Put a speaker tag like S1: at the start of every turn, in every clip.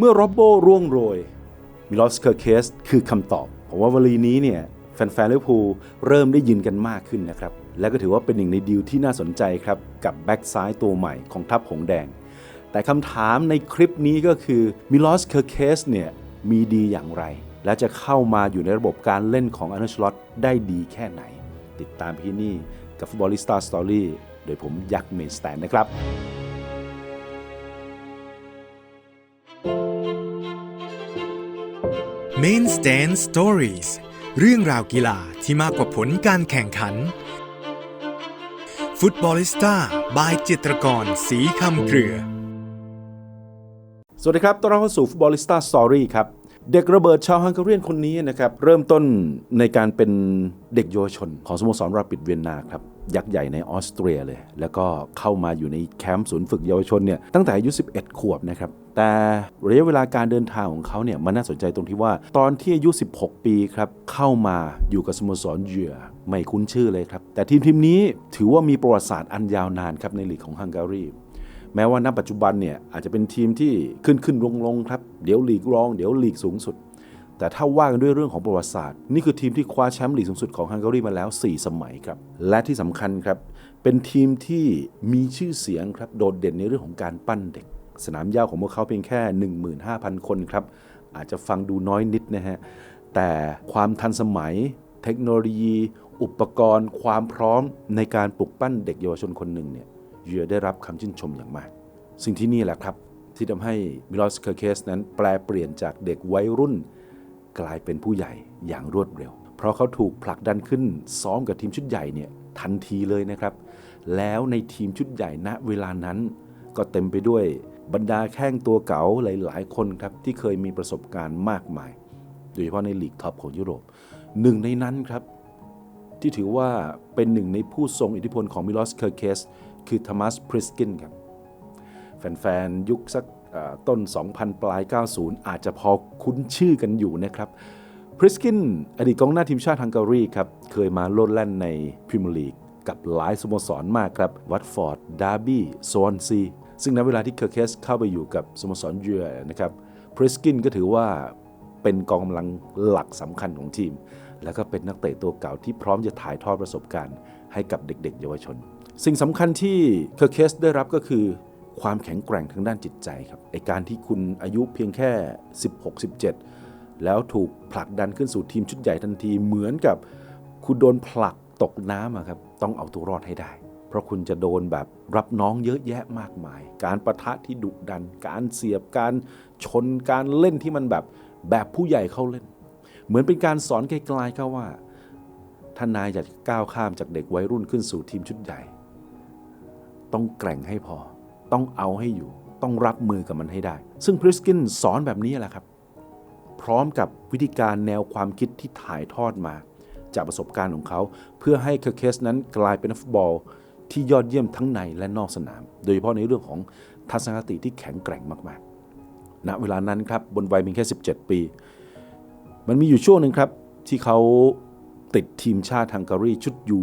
S1: เมื่อโรบโบร่วงโรยมิลอสเคอร์เคสคือคำตอบ ผมว่าวลีนี้เนี่ยแฟนๆลิเวอร์พูลเริ่มได้ยินกันมากขึ้นนะครับ และก็ถือว่าเป็นหนึ่งในดีลที่น่าสนใจครับ กับแบ็กซ้ายตัวใหม่ของทัพหงแดง แต่คำถามในคลิปนี้ก็คือมิลอสเคอร์เคสเนี่ยมีดีอย่างไร และจะเข้ามาอยู่ในระบบการเล่นของอนุชลอตได้ดีแค่ไหน ติดตามพี่นี่กับฟุตบอลลิสตาสตอรี่โดยผมยักษ์เมสแตนนะครับ
S2: Main Stand Stories เรื่องราวกีฬาที่มากกว่าผลการแข่งขัน ฟุตบอลิสต้าบายจิตรกรสีคำเครือ
S1: สวัสดีครับ ต้อนรับเข้าสู่ฟุตบอลลิสต้าสตอรี่ครับ เด็กระเบิดชาวฮังการีนคนนี้นะครับ เริ่มต้นในการเป็นเด็กเยาวชน ของสโมสรราปิดเวียนนาครับยักษ์ใหญ่ในออสเตรียเลย แล้วก็เข้ามาอยู่ในแคมป์ศูนย์ฝึกเยาวชนเนี่ยตั้งแต่อายุ 11 ขวบนะครับ แต่ระยะเวลาการเดินทางของเขาเนี่ยมันน่าสนใจตรงที่ว่า ตอนที่อายุ 16 ปีครับเข้ามาอยู่กับสโมสรเยื่อไม่คุ้นชื่อเลยครับ แต่ทีมทีมนี้ถือว่ามีประวัติศาสตร์อันยาวนานครับในลีกของฮังการีแม้ว่าณปัจจุบันเนี่ยอาจจะเป็นทีมที่ขึ้นขึ้นลงลงครับ เดี๋ยวลีกรอง เดี๋ยวลีกสูงสุด แต่ถ้าว่ากันด้วยเรื่องของประวัติศาสตร์ นี่คือทีมที่คว้าแชมป์ลีกสูงสุดของฮังการีมาแล้ว 4 สมัยครับ และที่สำคัญครับ เป็นทีมที่มีชื่อเสียงครับโดดเด่นในเรื่องของการปั้นเด็ก สนามหญ้าของพวกเขาเพียงแค่ 15,000 คนครับ อาจจะฟังดูน้อยนิดนะฮะ แต่ความทันสมัย เทคโนโลยี อุปกรณ์ ความพร้อมในการปลุกปั้นเด็กเยาวชนคนหนึ่งเนี่ยเยือได้รับคำชื่นชมอย่างมาก สิ่งที่นี่แหละครับ ที่ทำให้มิลอสเคอร์เคสนั้นแปลเปลี่ยนจากเด็กวัยรุ่น กลายเป็นผู้ใหญ่อย่างรวดเร็ว เพราะเขาถูกผลักดันขึ้นซ้อมกับทีมชุดใหญ่เนี่ยทันทีเลยนะครับ แล้วในทีมชุดใหญ่ณเวลานั้น ก็เต็มไปด้วย บรรดาแข้งตัวเก๋าหลาย ๆ คนครับที่เคยมีประสบการณ์มากมาย โดยเฉพาะในลีกท็อปของยุโรปหนึ่งในนั้นครับ ที่ถือว่าเป็นหนึ่งในผู้ทรงอิทธิพลของมิลอสเคอร์เคสคือทมัสพริสกินครับ แฟน ๆ ยุคสักต้น 2000 ปลาย 90 อาจจะพอคุ้นชื่อกันอยู่นะครับพริสกินอดีตกองหน้าทีมชาติฮังการีครับ เคยมาโลดแล่นในพรีเมียร์ลีกกับหลายสโมสรมากครับ วัตฟอร์ด ดาร์บี้โซนซี ซึ่งในเวลาที่เคอร์เคสเข้าไปอยู่กับสโมสรเยือนะครับพริสกินก็ถือว่าเป็นกองกำลังหลักสำคัญของทีม แล้วก็เป็นนักเตะตัวเก่าที่พร้อมจะถ่ายทอดประสบการณ์ให้กับเด็กๆ เยาวชน สิ่งสำคัญที่เคอร์เคสได้รับก็คือความแข็งแกร่งทางด้านจิตใจครับไอการที่คุณอายุเพียงแค่ 16-17 แล้วถูกผลักดันขึ้นสู่ทีมชุดใหญ่ทันทีเหมือนกับคุณโดนผลักตกน้ำครับต้องเอาตัวรอดให้ได้ เพราะคุณจะโดนแบบรับน้องเยอะแยะมากมาย การประทะที่ดุดัน การเสียบการชนการเล่นที่มันแบบแบบผู้ใหญ่เข้าเล่น เหมือนเป็นการสอนไกลๆเขาว่าถ้านายอยากจะก้าวข้ามจากเด็กวัยรุ่นขึ้นสู่ทีมชุดใหญ่ ต้องแกร่งให้พอ ต้องเอาให้อยู่ ต้องรับมือกับมันให้ได้ ซึ่งพริสกินสอนแบบนี้แหละครับ พร้อมกับวิธีการแนวความคิดที่ถ่ายทอดมา จากประสบการณ์ของเขา เพื่อให้เคอร์เคสนั้นกลายเป็นนักฟุตบอล ที่ยอดเยี่ยมทั้งในและนอกสนาม โดยเฉพาะในเรื่องของทัศนคติที่แข็งแกร่งมากๆณเวลานั้นครับบนวัยเพียงแค่ 17 ปี มันมีอยู่ช่วงหนึ่งครับที่เขาติดทีมชาติฮังการีชุดยู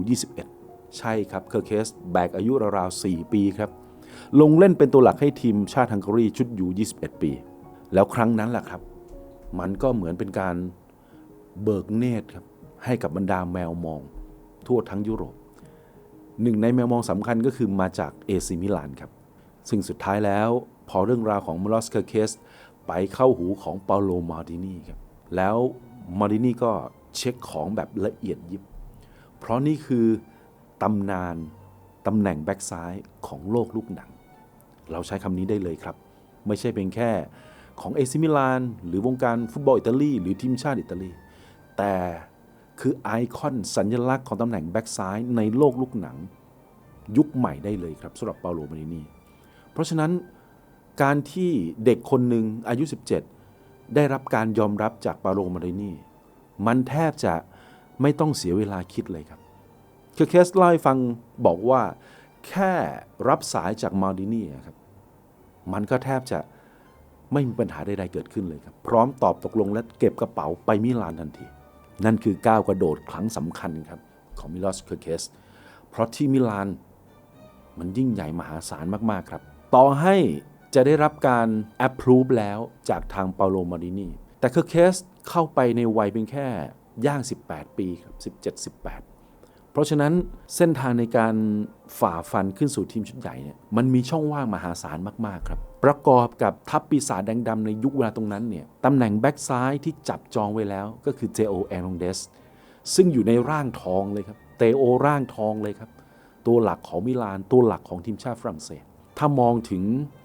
S1: 21 ใช่ครับเคอร์เคสแบกอายุราวๆ 4 ปีครับ ลงเล่นเป็นตัวหลักให้ทีมชาติฮังการีชุดยู21 ปี แล้วครั้งนั้นแหละครับ มันก็เหมือนเป็นการเบิกเนตรครับให้กับบรรดาแมวมอง ทั่วทั้งยุโรป หนึ่งในแมวมองสำคัญก็คือมาจากเอซิมิลานครับ ซึ่งสุดท้ายแล้วพอเรื่องราวของมลอสเคเคสไปเข้าหูของเปาโลมาดินีครับ แล้วมาดินีก็เช็คของแบบละเอียดยิบ เพราะนี่คือตำนานตำแหน่งแบ็กซ้ายของโลกลูกหนัง เราใช้คำนี้ได้เลยครับ ไม่ใช่เป็นแค่ของเอซิมิลานหรือวงการฟุตบอลอิตาลีหรือทีมชาติอิตาลี แต่ คือไอคอนสัญลักษณ์ของตำแหน่งแบ็กซ้ายในโลกลูกหนัง ยุคใหม่ได้เลยครับสำหรับเปาโลมารินีเพราะฉะนั้นการที่เด็กคนหนึ่งอายุ 17 ได้รับการยอมรับจากปาโลมารินีมันแทบจะไม่ต้องเสียเวลาคิดเลยครับ คือเคสเล่าให้ฟังบอกว่าแค่รับสายจากมาร์ดินีครับมันก็แทบจะไม่มีปัญหาใดๆเกิดขึ้นเลยครับ พร้อมตอบตกลงและเก็บกระเป๋าไปมิลานทันที นั่นคือก้าวกระโดดครั้งสำคัญครับของมิลอสเคอร์เคส เพราะที่มิลานมันยิ่งใหญ่มหาศาลมาก ๆ ครับ ต่อให้จะได้รับการ approve แล้วจากทางเปาโลมารินีแต่เคอร์เคสเข้าไปในวัยเพียงแค่ย่าง 18 ปีครับ 17 18 เพราะฉะนั้นเส้นทางในการฝ่าฟันขึ้นสู่ทีมชุดใหญ่เนี่ยมันมีช่องว่างมหาศาลมาก ๆ ครับ ประกอบกับทัพปีศาจแดงดำในยุคเวลาตรงนั้นเนี่ยตำแหน่งแบ็กซ้ายที่จับจองไว้แล้วก็คือเจโอแองเดสซึ่งอยู่ในร่างทองเลยครับเตโอร่างทองเลยครับ ตัวหลักของมิลานตัวหลักของทีมชาติฝรั่งเศส ถ้ามองถึง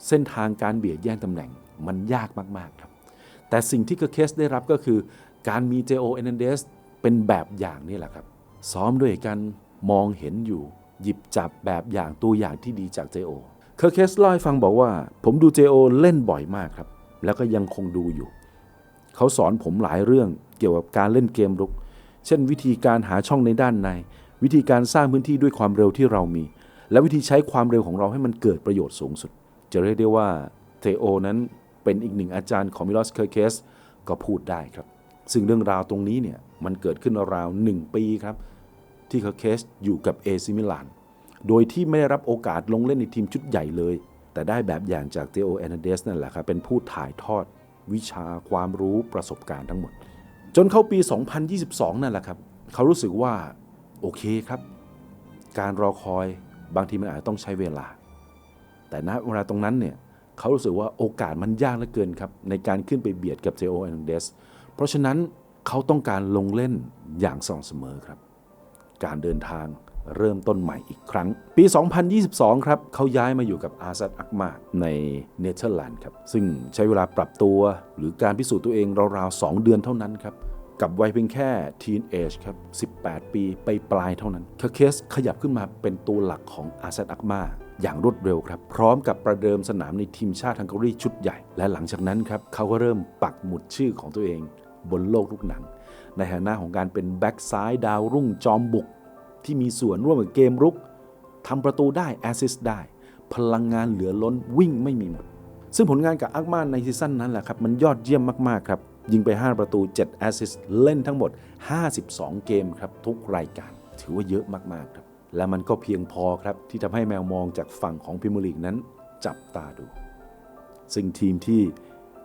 S1: เส้นทางการเบียดแย่งตำแหน่งมันยากมากๆครับ แต่สิ่งที่เคอร์เคสได้รับก็คือ การมีเจโอเอเนเดสเป็นแบบอย่างนี่แหละครับ ซ้อมด้วยกันมองเห็นอยู่ หยิบจับแบบอย่างตัวอย่างที่ดีจากเจโอ เคอร์เคสเล่าให้ฟังบอกว่า ผมดูเจโอเล่นบ่อยมากครับ แล้วก็ยังคงดูอยู่ เขาสอนผมหลายเรื่องเกี่ยวกับการเล่นเกมรุก เช่น วิธีการหาช่องในด้านใน วิธีการสร้างพื้นที่ด้วยความเร็วที่เรามี และวิธีใช้ความเร็วของเราให้มันเกิดประโยชน์สูงสุด จะเรียกได้ว่าเทโอนั้นเป็นอีกหนึ่งอาจารย์ของมิลอสเคอร์เคสก็พูดได้ครับ ซึ่งเรื่องราวตรงนี้เนี่ยมันเกิดขึ้นราวหนึ่งปีครับ ที่เคอร์เคสอยู่กับเอซิมิลาน โดยที่ไม่ได้รับโอกาสลงเล่นในทีมชุดใหญ่เลย แต่ได้แบบอย่างจากเทโอแอนเดสนั่นแหละครับ เป็นผู้ถ่ายทอดวิชาความรู้ประสบการณ์ทั้งหมด จนเข้าปี 2022 นั่นแหละครับ เขารู้สึกว่า โอเคครับ การรอคอยบางทีมันอาจจะต้องใช้เวลา แต่ณเวลาตรงนั้นเนี่ยเขารู้สึกว่าโอกาสมันยากเหลือเกินครับ ในการขึ้นไปเบียดกับเจโอแอนเดสเพราะฉะนั้นเขาต้องการลงเล่นอย่างสม่ำเสมอครับ การเดินทาง เริ่มต้นใหม่อีกครั้ง ปี 2022 ครับเขาย้ายมาอยู่กับอาซัดอักมาในเนเธอร์แลนด์ครับ ซึ่งใช้เวลาปรับตัวหรือการพิสูจน์ตัวเองราวๆ 2 เดือนเท่านั้นครับ กับวัยเพียงแค่ทีนเอจครับ 18 ปีไปปลายเท่านั้นเคเคสขยับขึ้นมาเป็นตัวหลักของอาซัดอักมาอย่างรวดเร็วครับ พร้อมกับประเดิมสนามในทีมชาติฮังการีชุดใหญ่ และหลังจากนั้นครับเขาก็เริ่มปักหมุดชื่อของตัวเองบนโลกลูกหนัง ในฐานะของการเป็นแบ็กซ้ายดาวรุ่งจอมบุก ที่มีส่วนร่วมกับเกมรุกทำประตูได้แอสซิสต์ได้ พลังงานเหลือล้นวิ่งไม่มีหมด ซึ่งผลงานกับอักมานในซีซั่นนั้นแหละครับ มันยอดเยี่ยมมากๆครับ ยิงไป 5 ประตู 7 แอสซิสต์เล่นทั้งหมด 52 เกมครับทุกรายการ ถือว่าเยอะมากๆครับ และมันก็เพียงพอครับ ที่ทำให้แมวมองจากฝั่งของพิมลีกนั้น จับตาดู ซึ่งทีมที่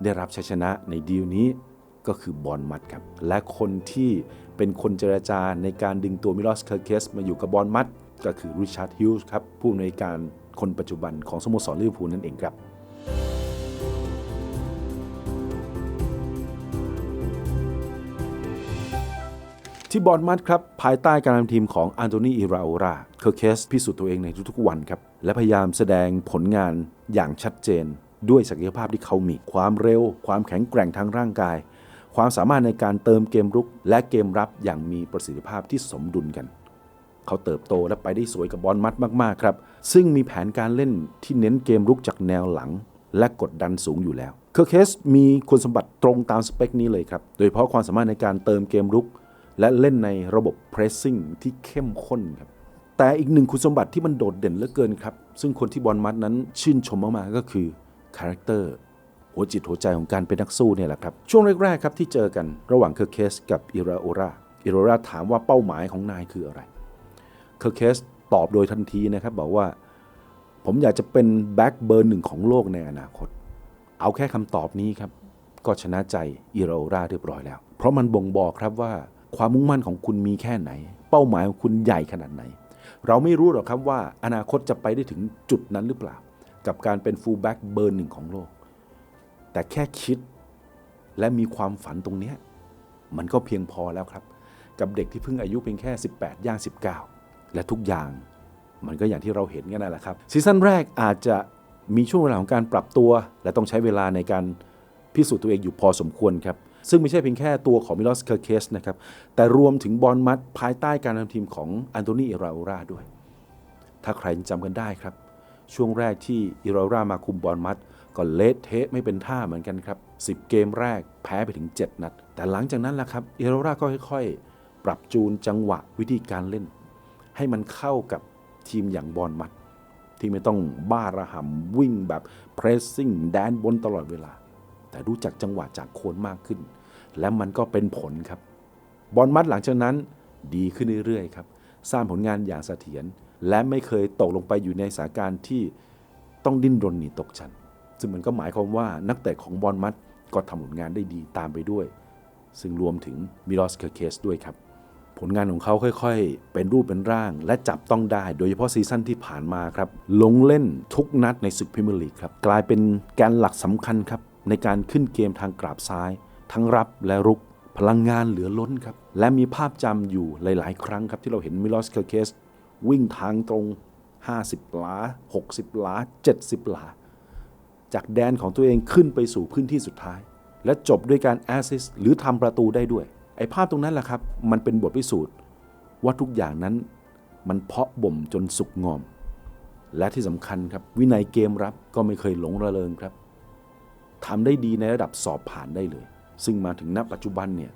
S1: ได้รับชัยชนะในดีลนี้ ก็คือบอลมัดครับ และคนที่เป็นคนเจราจาในการดึงตัวมิลอสเคอร์เคสมาอยู่กับบอลมัดก็คือริชาร์ดฮิลส์ครับผู้อำนวยการคนปัจจุบันของสโมสรลิเวอร์พูลนั่นเองครับที่บอลมัดครับ ภายใต้การนำทีมของอันโตนีอิราโอราเคอร์เคสพิสูจน์ตัวเองในทุกๆวันครับ และพยายามแสดงผลงานอย่างชัดเจน ด้วยศักยภาพที่เขามีความเร็ว ความแข็งแกร่งทางร่างกาย ความสามารถในการเติมเกมรุกและเกมรับอย่างมีประสิทธิภาพที่สมดุลกัน เขาเติบโตและไปได้สวยกับบอลมัดมากๆครับ ซึ่งมีแผนการเล่นที่เน้นเกมรุกจากแนวหลัง และกดดันสูงอยู่แล้ว เคอร์เคสมีคุณสมบัติตรงตามสเปคนี้เลยครับ โดยเฉพาะความสามารถในการเติมเกมรุก และเล่นในระบบ pressing ที่เข้มข้นครับ แต่อีกหนึ่งคุณสมบัติที่มันโดดเด่นเหลือเกินครับ ซึ่งคนที่บอลมัดนั้นชื่นชมมากๆก็คือคาแรคเตอร์ หัวจิตหัวใจของการเป็นนักสู้เนี่ยแหละครับ ช่วงแรกๆครับที่เจอกันระหว่างเคอร์เคสกับอิราโอราอิราโอราถามว่าเป้าหมายของนายคืออะไรเคอร์เคสตอบโดยทันทีนะครับบอกว่า ผมอยากจะเป็นแบ็กเบอร์หนึ่งของโลกในอนาคต เอาแค่คำตอบนี้ครับ ก็ชนะใจอิราโอราเรียบร้อยแล้ว เพราะมันบ่งบอกครับว่าความมุ่งมั่นของคุณมีแค่ไหน เป้าหมายของคุณใหญ่ขนาดไหน เราไม่รู้หรอกครับว่าอนาคตจะไปได้ถึงจุดนั้นหรือเปล่า กับการเป็นฟูลแบ็กเบอร์หนึ่งของโลก แต่แค่คิดและมีความฝันตรงนี้มันก็เพียงพอแล้วครับ กับเด็กที่เพิ่งอายุเพียงแค่ 18 ย่าง 19 และทุกอย่างมันก็อย่างที่เราเห็นกันนั่นแหละครับซีซั่นแรกอาจจะมีช่วงเวลาของการปรับตัว และต้องใช้เวลาในการพิสูจน์ตัวเองอยู่พอสมควรครับ ซึ่งไม่ใช่เพียงแค่ตัวของมิลอสเคอร์เคสนะครับ แต่รวมถึงบอลมัดภายใต้การนำทีมของอันโตนีเอราโอราด้วย ถ้าใครจำกันได้ครับ ช่วงแรกที่อิราโอรามาคุมบอลมัด ก็เละเทะไม่เป็นท่าเหมือนกันครับ 10 เกมแรกแพ้ไปถึง 7 นัด แต่หลังจากนั้นแหละครับอิราโอราก็ค่อยๆ ปรับจูนจังหวะวิธีการเล่น ให้มันเข้ากับทีมอย่างบอลมัด ที่ไม่ต้องบ้าระห่ำวิ่งแบบเพรสซิ่งแดนบนตลอดเวลา แต่รู้จักจังหวะจากโคนมากขึ้น และมันก็เป็นผลครับ บอลมัดหลังจากนั้นดีขึ้นเรื่อยๆครับสร้างผลงานอย่างเสถียรและไม่เคยตกลงไปอยู่ในสถานการณ์ที่ต้องดิ้นรนหนีตกชั้น ซึ่งมันก็หมายความว่านักเตะของบอลมัดก็ทำผลงานได้ดีตามไปด้วย ซึ่งรวมถึงมิลอสเคอร์เคสด้วยครับ ผลงานของเขาค่อยๆ เป็นรูปเป็นร่าง และจับต้องได้ โดยเฉพาะซีซั่นที่ผ่านมาครับ ลงเล่นทุกนัดในศึกพรีเมียร์ลีกครับ กลายเป็นแกนหลักสำคัญครับ ในการขึ้นเกมทางกราบซ้าย ทั้งรับและรุกพลังงานเหลือล้นครับ และมีภาพจำอยู่หลาย ๆ ครั้งครับที่เราเห็นมิลอสเคอร์เคสวิ่งทางตรง 50 หลา 60 หลา 70 หลา จากแดนของตัวเองขึ้นไปสู่พื้นที่สุดท้าย และจบด้วยการแอสซิสหรือทำประตูได้ด้วย ไอ้ภาพตรงนั้นแหละครับ มันเป็นบทพิสูจน์ว่าทุกอย่างนั้นมันเพาะบ่มจนสุกงอม และที่สำคัญครับ วินัยเกมรับก็ไม่เคยหลงระเริงครับทำได้ดีในระดับสอบผ่านได้เลย ซึ่งมาถึงณปัจจุบันเนี่ย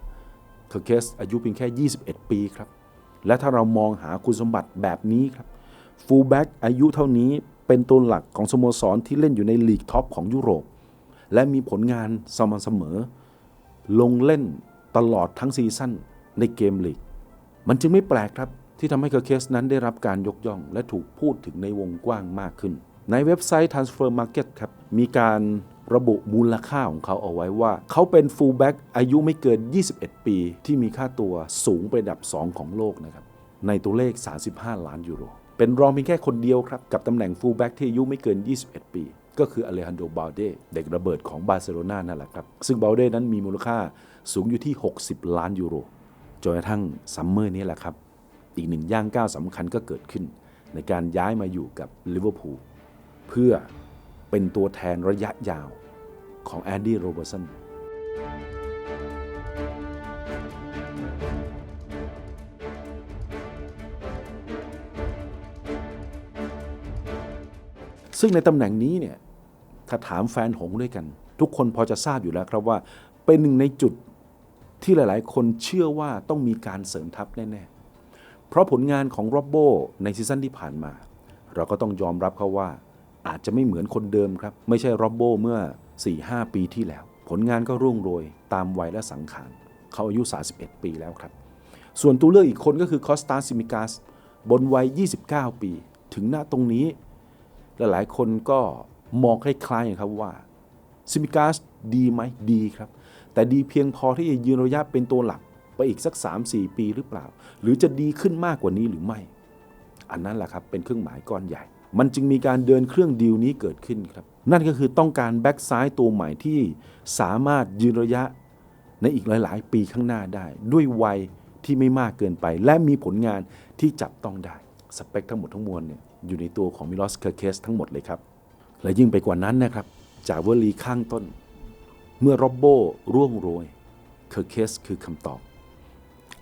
S1: เคอร์เคสอายุเพียงแค่ 21 ปีครับ และถ้าเรามองหาคุณสมบัติแบบนี้ครับฟูลแบ็กอายุเท่านี้ เป็นตัวหลักของสโมสรที่เล่นอยู่ในลีกท็อปของยุโรป และมีผลงานสม่ำเสมอ ลงเล่นตลอดทั้งซีซั่นในเกมลีก มันจึงไม่แปลกครับที่ทำให้เคอร์เคสนั้นได้รับการยกย่อง และถูกพูดถึงในวงกว้างมากขึ้น ในเว็บไซต์ Transfer Market ครับมีการระบุมูลค่าของเขาเอาไว้ว่า เขาเป็นฟูลแบ็กอายุไม่เกิน 21 ปี ที่มีค่าตัวสูงเป็นอันดับ 2 ของโลกนะครับในตัวเลข 35 ล้านยูโร เป็นรองเพียงแค่คนเดียวครับกับตำแหน่งฟูลแบ็กที่อายุไม่เกิน 21 ปี ก็คืออเลฮันโดบาเดเด็กระเบิดของบาร์เซโลนานั่นแหละครับ ซึ่งบาเดนั้นมีมูลค่าสูงอยู่ที่ 60 ล้านยูโรจนกระทั่งซัมเมอร์นี้แหละครับ อีกหนึ่งย่างก้าวสำคัญก็เกิดขึ้น ในการย้ายมาอยู่กับลิเวอร์พูลเพื่อเป็นตัวแทนระยะยาวของแอนดี้โรเบอร์สัน ซึ่งในตำแหน่งนี้เนี่ยถ้าถามแฟนหงด้วยกัน ทุกคนพอจะทราบอยู่แล้วครับว่า เป็นหนึ่งในจุดที่หลายๆ คนเชื่อว่าต้องมีการเสริมทัพแน่ๆ เพราะผลงานของโรบโบในซีซั่นที่ผ่านมา เราก็ต้องยอมรับเขาว่าอาจจะไม่เหมือนคนเดิมครับ ไม่ใช่โรบโบเมื่อ 4-5 ปีที่แล้ว ผลงานก็รุ่งโรยตามวัยและสังขารเขาอายุ 31 ปีแล้วครับ ส่วนตัวเลือกอีกคนก็คือคอสตาซิมิกาสบนวัย 29 ปี ถึงหน้าตรงนี้ หลายๆคนก็มองคล้ายๆอย่างครับว่าซิมิกาสดีไหมดีครับ แต่ดีเพียงพอที่จะยืนระยะเป็นตัวหลักไปอีกสัก 3-4 ปีหรือเปล่า หรือจะดีขึ้นมากกว่านี้หรือไม่ อันนั้นแหละครับเป็นเครื่องหมายก้อนใหญ่ มันจึงมีการเดินเครื่องดีลนี้เกิดขึ้นครับ นั่นก็คือต้องการแบ็กซ้ายตัวใหม่ที่สามารถยืนระยะในอีกหลาย ๆ ปีข้างหน้าได้ ด้วยวัยที่ไม่มากเกินไป และมีผลงานที่จับต้องได้สเปคทั้งหมดทั้งมวลเนี่ย อยู่ในตัวของมิลอสเคอร์เคสทั้งหมดเลยครับ และยิ่งไปกว่านั้นนะครับ จากวลีข้างต้น เมื่อโรบโบร่วงโรยเคอร์เคสคือคำตอบ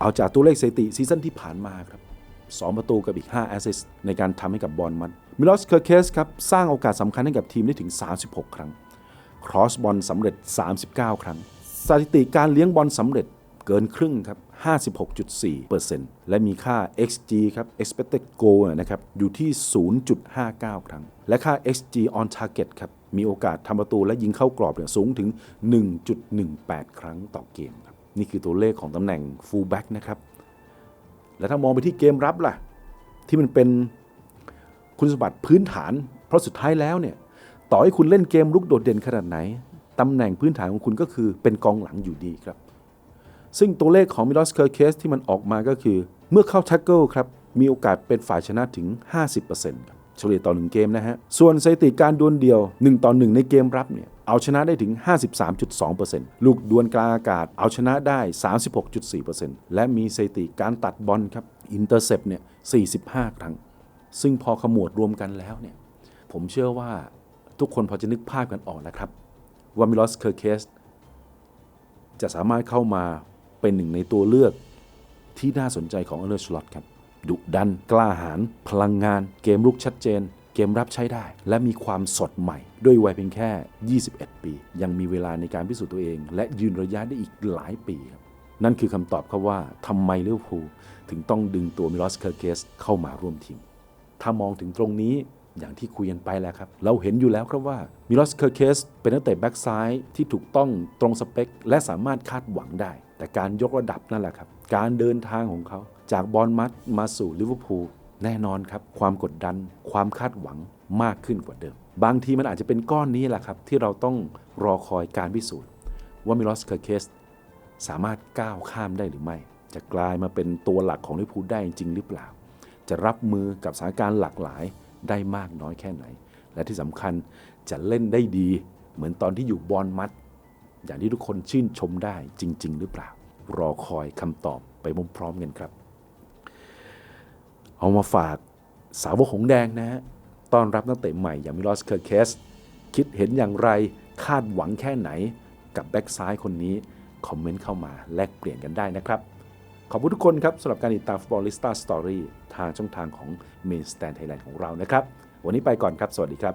S1: เอาจากตัวเลขสถิติซีซั่นที่ผ่านมาครับ2 ประตูกับอีก 5 แอสซิสในการทำให้กับบอลมันมิลอสเคอร์เคสครับสร้างโอกาสสำคัญให้กับทีมได้ถึง 36 ครั้ง ครอสบอลสำเร็จ 39 ครั้ง สถิติการเลี้ยงบอลสำเร็จเกินครึ่งครับ 56.4%และมีค่า XG ครับ expected goal นะครับ อยู่ที่ 0.59 ครั้ง และค่า XG on target ครับ มีโอกาสทำประตูและยิงเข้ากรอบเนี่ยสูงถึง 1.18 ครั้งต่อเกมครับ นี่คือตัวเลขของตำแหน่ง fullback นะครับ แล้วถ้ามองไปที่เกมรับล่ะ ที่มันเป็นคุณสมบัติพื้นฐาน เพราะสุดท้ายแล้วเนี่ย ต่อให้คุณเล่นเกมลุกโดดเด่นขนาดไหน ตำแหน่งพื้นฐานของคุณก็คือเป็นกองหลังอยู่ดีครับ ซึ่งตัวเลขของมิลอสเคอร์เคสที่มันออกมาก็คือ เมื่อเข้าแท็กเกิลครับ มีโอกาสเป็นฝ่ายชนะถึง 50%ครับเฉลี่ยต่อ 1 เกมนะฮะ ส่วนสถิติการดวลเดียว 1 ต่อ 1 ในเกมรับเนี่ยเอาชนะได้ถึง 53.2%ลูกดวลกลางอากาศเอาชนะได้ 36.4%และมีสถิติการตัดบอลครับอินเตอร์เซปเนี่ย 45 ครั้ง ซึ่งพอขมวดรวมกันแล้วเนี่ยผมเชื่อว่าทุกคนพอจะนึกภาพกันออกนะครับว่ามิลอสเคอร์เคสจะสามารถเข้ามา เป็นหนึ่งในตัวเลือกที่น่าสนใจของเอเลอร์ชลอตครับดุดัน กล้าหาญพลังงาน เกมรุกชัดเจน เกมรับใช้ได้ และมีความสดใหม่ ด้วยวัยเพียงแค่ 21 ปี ยังมีเวลาในการพิสูจน์ตัวเอง และยืนระยะได้อีกหลายปีครับนั่นคือคำตอบครับว่าทำไมลิเวอร์พูลถึงต้องดึงตัวมิลอสเคอร์เคสเข้ามาร่วมทีม ถ้ามองถึงตรงนี้ อย่างที่คุยกันไปแล้วครับ เราเห็นอยู่แล้วครับว่ามิลอสเคอร์เคสเป็นนักเตะแบ็กซ้ายที่ถูกต้องตรงสเปค และสามารถคาดหวังได้ แต่การยกระดับนั่นแหละครับ การเดินทางของเขาจากบอลมัดมาสู่ลิเวอร์พูลแน่นอนครับ ความกดดัน ความคาดหวังมากขึ้นกว่าเดิม บางทีมันอาจจะเป็นก้อนนี้แหละครับ ที่เราต้องรอคอยการพิสูจน์ ว่ามิลอสเคอร์เคสสามารถก้าวข้ามได้หรือไม่ จะกลายมาเป็นตัวหลักของลิเวอร์พูลได้จริงหรือเปล่า จะรับมือกับสถานการณ์หลากหลาย ได้มากน้อยแค่ไหน และที่สำคัญจะเล่นได้ดี เหมือนตอนที่อยู่บอลมัด อย่างที่ทุกคนชื่นชมได้จริง ๆ หรือเปล่า รอคอยคำตอบไปพร้อมๆกันครับ เอามาฝากสาวกหงส์แดงนะฮะต้อนรับนักเตะใหม่อย่างมิลอสเคอร์เคส คิดเห็นอย่างไรคาดหวังแค่ไหนกับแบ็กซ้ายคนนี้ คอมเมนต์เข้ามาแลกเปลี่ยนกันได้นะครับ ขอบคุณทุกคนครับสำหรับการติดตามฟุตบอลลิสต้าสตอรี่ทางช่องทางของ Main Stand Thailand ของเรานะครับ วันนี้ไปก่อนครับ สวัสดีครับ